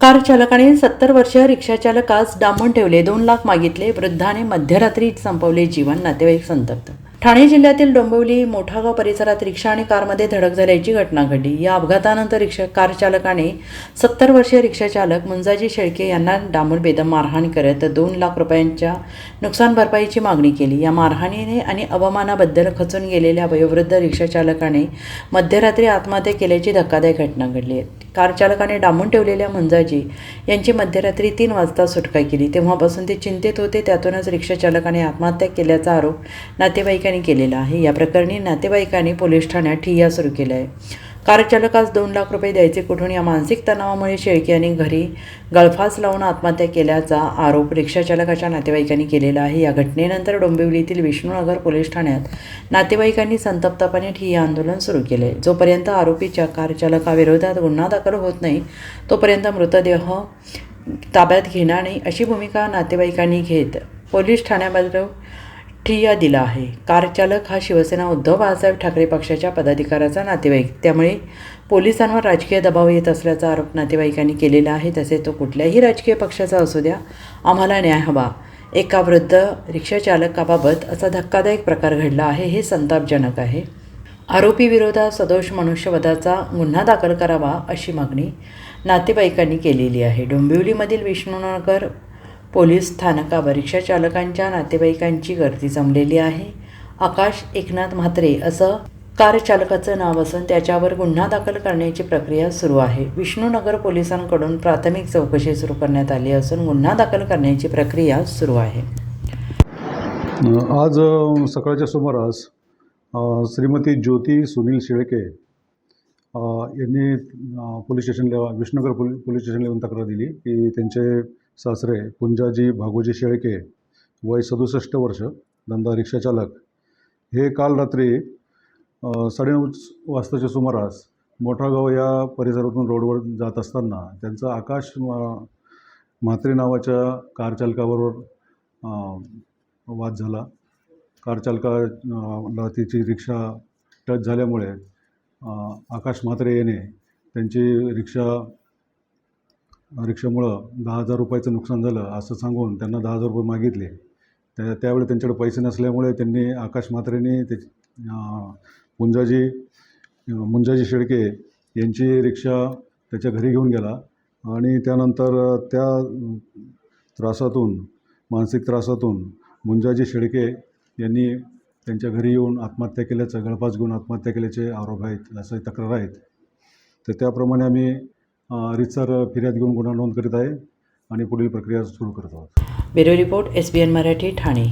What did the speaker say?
Car चालकाने सत्तर वर्षीय रिक्षाचालकास डांबून ठेवले. दोन लाख मागितले. वृद्धाने मध्यरात्री संपवले जीवन. नातेवाईक संतप्त. ठाणे जिल्ह्यातील डोंबिवली मोठागाव परिसरात रिक्षा आणि कारमध्ये धडक झाल्याची घटना घडली. या अपघातानंतर रिक्षा कार चालकाने सत्तर वर्षीय रिक्षाचालक मुंजाजी शेळके यांना डांबून बेदम मारहाण करत दोन लाख रुपयांच्या नुकसान भरपाईची मागणी केली. या मारहाणीने आणि अवमानाबद्दल खचून गेलेल्या वयोवृद्ध रिक्षाचालकाने मध्यरात्री आत्महत्या केल्याची धक्कादायक घटना घडली. आहे कार चालकाने डांबून ठेवलेल्या मुंजाजी यांची मध्यरात्री तीन वाजता सुटका केली. तेव्हापासून ते चिंतेत होते. त्यातूनच रिक्षाचालकाने आत्महत्या केल्याचा आरोप नातेवाईकांनी केलेला आहे. या प्रकरणी नातेवाईकांनी पोलीस ठाण्यात ठिय्या सुरू केला आहे. कारचालकास दोन लाख रुपये द्यायचे कुठून या मानसिक तणावामुळे शेळके यांनी घरी गळफास लावून आत्महत्या केल्याचा आरोप रिक्षाचालकाच्या नातेवाईकांनी केलेला आहे. या घटनेनंतर डोंबिवलीतील विष्णुनगर पोलीस ठाण्यात नातेवाईकांनी संतप्तपणे ठिय्या आंदोलन सुरू केले. जोपर्यंत आरोपीच्या कारचालकाविरोधात गुन्हा दाखल होत नाही तोपर्यंत मृतदेह ताब्यात घेणार नाही अशी भूमिका नातेवाईकांनी घेत पोलीस ठाण्याबद्दल ठिय्या दिला आहे. कारचालक हा शिवसेना उद्धव बाळासाहेब ठाकरे पक्षाच्या पदाधिकाऱ्याचा नातेवाईक. त्यामुळे पोलिसांवर राजकीय दबाव येत असल्याचा आरोप नातेवाईकांनी केलेला आहे. तसे तो कुठल्याही राजकीय पक्षाचा असू द्या आम्हाला न्याय हवा. एका वृद्ध रिक्षाचालकाबाबत असा धक्कादायक प्रकार घडला आहे हे संतापजनक आहे. आरोपीविरोधात सदोष मनुष्यवधाचा गुन्हा दाखल करावा अशी मागणी नातेवाईकांनी केलेली आहे. डोंबिवलीमधील विष्णुनगर पोलीस स्थानकावर रिक्षाचालकांच्या नातेवाईकांची गर्दी जमलेली आहे. आकाश एकनाथ म्हात्रे असं कार चालकाचं नाव असून त्याच्यावर गुन्हा दाखल करण्याची प्रक्रिया सुरू आहे. विष्णूनगर पोलिसांकडून प्राथमिक चौकशी सुरू करण्यात आली असून गुन्हा दाखल करण्याची प्रक्रिया सुरू आहे. आज सकाळच्या सुमारास श्रीमती ज्योती सुनील शेळके यांनी पोलीस स्टेशनला विष्णुनगर पोलीस स्टेशनला येऊन तक्रार दिली की त्यांचे सासरे पुंजाजी भागोजी शेळके वय सदुसष्ट वर्ष धंदा रिक्षाचालक हे काल रात्री साडेनऊ वाजताच्या सुमारास मोठागाव या परिसरातून रोडवर जात असताना त्यांचा आकाश म्हात्रे नावाच्या कार चालकाबरोबर वाद झाला. कारचालकाला तिची रिक्षा टच झाल्यामुळे आकाश म्हात्रे याने त्यांची रिक्षा रिक्षामुळं दहा हजार रुपयाचं नुकसान झालं असं सांगून त्यांना दहा हजार रुपये मागितले. त्या त्यावेळी त्यांच्याकडे पैसे नसल्यामुळे त्यांनी आकाश म्हात्रेने ते मुंजाजी मुंजाजी शेळके यांची रिक्षा त्याच्या घरी घेऊन गेला आणि त्यानंतर त्या त्रासातून मानसिक त्रासातून मुंजाजी शेळके यांनी त्यांच्या घरी येऊन आत्महत्या केल्याचं गळफास घेऊन आत्महत्या केल्याचे आरोप आहेत असं तक्रार आहेत. तर त्याप्रमाणे आम्ही रितसर फिर्याद घेऊन गुन्हा नोंद करीत आहे आणि पुढील प्रक्रिया सुरू करत आहोत. Bureau report S B N Marathi Thane.